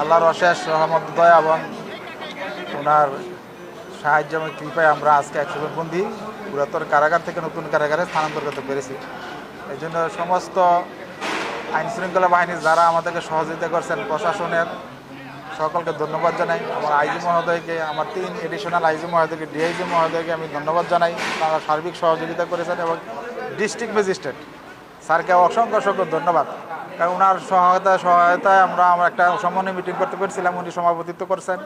আল্লাহর অশেষ রহমত, দয়া এবং ওনার সাহায্য এবং কৃপায় আমরা আজকে একশো বন্দি পুরাতন কারাগার থেকে নতুন কারাগারে স্থানান্তর করতে পেরেছি এই জন্য সমস্ত আইন শৃঙ্খলা বাহিনীর যারা আমাদেরকে সহযোগিতা করছেন, প্রশাসনের সকলকে ধন্যবাদ জানাই। আমার আইজি মহোদয়কে, আমার তিন এডিশনাল আইজি মহোদয়কে, ডিআইজি মহোদয়কে আমি ধন্যবাদ জানাই। তারা সার্বিক সহযোগিতা করেছেন এবং ডিস্ট্রিক্ট ম্যাজিস্ট্রেট স্যারকে অসংখ্য অসংখ্য ধন্যবাদ। কারণ ওনার সহায়তা সহায়তায় আমরা আমরা একটা সমন্বয় মিটিং করতে পেরেছিলাম, উনি সভাপতিত্ব করছেন।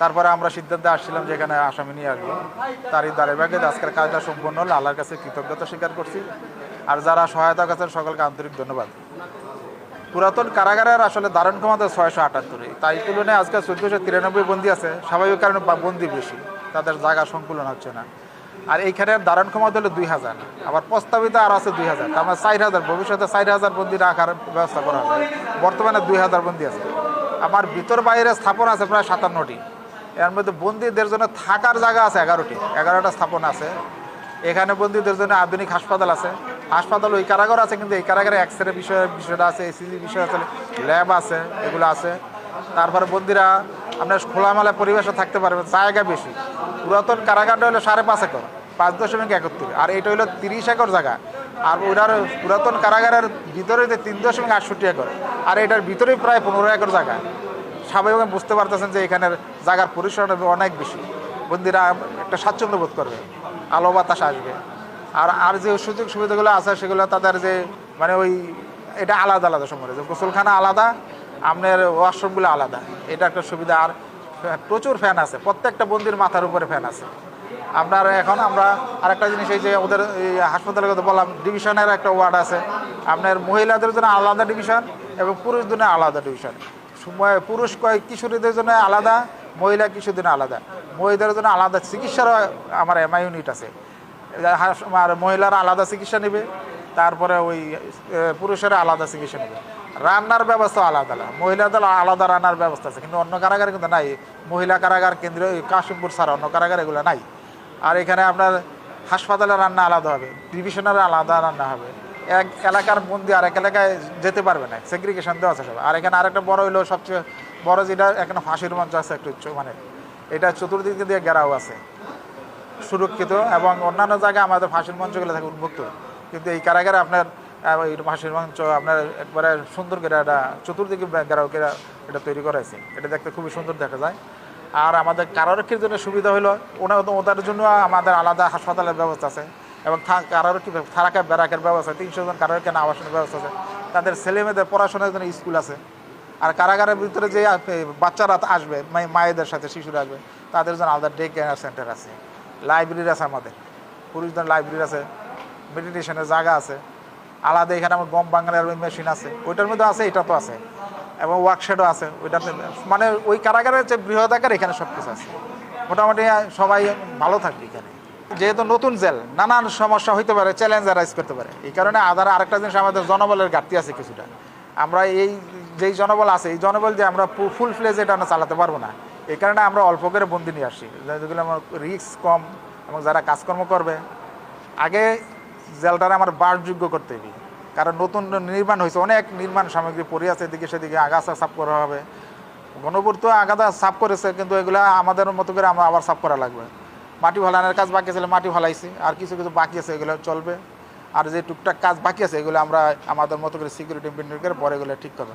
তারপরে আমরা সিদ্ধান্তে আসছিলাম যে এখানে আসামি নিয়ে আসব। তারই দ্বারে ভাগে আজকের কাজটা সম্পূর্ণ হলো আল্লাহর কাছে কৃতজ্ঞতা স্বীকার করছি। আর যারা সহায়তা করেছেন, সকলকে আন্তরিক ধন্যবাদ। পুরাতন কারাগারের আসলে ধারণ ক্ষমতা ছয়শো আটাত্তরে তাই তুলনায় আজকে চোদ্দোশো তিরানব্বই বন্দি আছে। স্বাভাবিক কারণে বন্দি বেশি। তাদের জায়গা সংকুলন হচ্ছে না। আর এইখানে ধারণ ক্ষমতা হলো দুই হাজার। আবার প্রস্তাবিত আর আছে দুই হাজার। তার মানে চার হাজার, ভবিষ্যতে চার হাজার বন্দি রাখার ব্যবস্থা করা হবে। বর্তমানে দুই হাজার বন্দি আছে। আমার ভিতর বাইরে স্থাপন আছে প্রায় সাতান্নটি। এর মধ্যে বন্দীদের জন্য থাকার জায়গা আছে এগারোটি। এগারোটা স্থাপন আছে। এখানে বন্দীদের জন্য আধুনিক হাসপাতাল আছে। হাসপাতাল ওই কারাগার আছে, কিন্তু এই কারাগারে এক্স রে বিষয়, বিষয়টা আছে এসিজি বিষয় আছে, ল্যাব আছে, এগুলো আছে। তারপরে বন্দিরা আপনার খোলামেলা পরিবেশে থাকতে পারবে, জায়গা বেশি। পুরাতন কারাগারটা হলো সাড়ে পাঁচ একর, পাঁচ দশমিক একত্রিশ। আর এটা হলো তিরিশ একর জায়গা। আর ওটার পুরাতন কারাগারের ভিতরে যে তিন দশমিক আটষট্টি একর, আর এটার ভিতরেই প্রায় পনেরো একর জায়গা। স্বাভাবিক বুঝতে পারতেছেন যে এখানের জায়গার পরিসরটা অনেক বেশি। বন্দিরা একটা স্বাচ্ছন্দ্য বোধ করবে আলো বাতাস আসবে। আর আর যে সুযোগ সুবিধাগুলো আছে, সেগুলো তাদের যে মানে ওই, এটা আলাদা আলাদা সময়। যে গোসলখানা আলাদা, আপনার ওয়াশরুমগুলো আলাদা। এটা একটা সুবিধা। আর প্রচুর ফ্যান আছে। প্রত্যেকটা বন্দির মাথার উপরে ফ্যান আছে। আপনার এখন আমরা আরেকটা জিনিস এই যে ওদের হাসপাতালের কথা বললাম ডিভিশনের একটা ওয়ার্ড আছে। আপনার মহিলাদের জন্য আলাদা ডিভিশন এবং পুরুষদের জন্য আলাদা ডিভিশন পুরুষ কয় কিশোরীদের জন্য আলাদা, মহিলা জন্য আলাদা। মহিলাদের জন্য আলাদা চিকিৎসারও আমার এমআই ইউনিট আছে। আর মহিলারা আলাদা চিকিৎসা নেবে। তারপরে ওই পুরুষেরা আলাদা চিকিৎসা নেবে রান্নার ব্যবস্থা আলাদা আলাদা। মহিলাদের আলাদা রান্নার ব্যবস্থা আছে। কিন্তু অন্য কারাগারে কিন্তু নাই। মহিলা কারাগার কেন্দ্রীয় ওই কাশিমপুর ছাড়া অন্য কারাগার এগুলো নাই। আর এখানে আপনার হাসপাতালে রান্না আলাদা হবে। ডিভিশনের আলাদা রান্না হবে। এক এলাকার বন্দি আরেক এলাকায় যেতে পারবে না। সেগ্রিগেশন দেওয়া আছে সব আর এখানে আরেকটা বড় হইল সবচেয়ে বড় যেটা, এখানে ফাঁসির মঞ্চ আছে একটু মানে এটা চতুর্দিকে দিয়ে ঘেরাও আছে। সুরক্ষিত এবং অন্যান্য জায়গায় আমাদের ফাঁসির মঞ্চগুলো থাকে উন্মুক্ত। কিন্তু এই কারাগারে আপনার ফাঁসির মঞ্চ আপনার একবারে সুন্দর করে একটা চতুর্দিকে ঘেরাও করে এটা তৈরি করা হয়েছে এটা দেখতে খুবই সুন্দর দেখা যায়। আর আমাদের কারারক্ষীর জন্য সুবিধা হলো ওনার ওদের জন্য আমাদের আলাদা হাসপাতালের ব্যবস্থা আছে এবং কারারক্ষী থারাকা ব্যারাকের ব্যবস্থা তিনশো জন কারারক্ষী আবাসনের ব্যবস্থা আছে। তাদের ছেলেমেয়েদের পড়াশোনার জন্য স্কুল আছে। আর কারাগারের ভিতরে যে বাচ্চারা আসবে মায়েদের সাথে শিশুরা আসবে, তাদের জন্য আলাদা ডে কেয়ার সেন্টার আছে। লাইব্রেরি আছে আমাদের। পুরুষদের লাইব্রেরি আছে। মেডিটেশনের জায়গা আছে। আলাদা এখানে আমার গম বাংলার মেশিন আছে। ওইটার মধ্যে আছে, এটা তো আছে। এবং ওয়ার্কশেডও আছে ওইটাতে মানে ওই কারাগারের যে বৃহৎ বৃহদাকার এখানে সব কিছু আছে। মোটামুটি সবাই ভালো থাকবে এখানে। যেহেতু নতুন জেল, নানান সমস্যা হইতে পারে চ্যালেঞ্জ রাইজ করতে পারে। এই কারণে আধার আরেকটা জিনিস আমাদের জনবলের ঘাটতি আছে কিছুটা। আমরা এই, যেই জনবল আছে, এই জনবল যে আমরা ফুল ফ্লেজ এটা আমরা চালাতে পারব না। এই কারণে আমরা অল্প করে বন্দি নিয়ে আসি। যেগুলো আমার রিস্ক কম এবং যারা কাজকর্ম করবে, আগে জেলটারে আমার বাসযোগ্য করতে হবে কারণ নতুন নির্মাণ হয়েছে অনেক নির্মাণ সামগ্রী পড়ে আছে, এদিকে সেদিকে আগাছা সাফ করা হবে। গণপূর্ত আগাছা সাফ করেছে, কিন্তু এগুলো আমাদের মতো করে আমরা আবার সাফ করা লাগবে। মাটি ভালানোর কাজ বাকি ছিল, মাটি ভালাইছি আর কিছু কিছু বাকি আছে, এগুলো চলবে। আর যে টুকটাক কাজ বাকি আছে, এগুলো আমরা আমাদের মতো করে সিকিউরিটি মেনটেন করে পরে এগুলো ঠিক করব।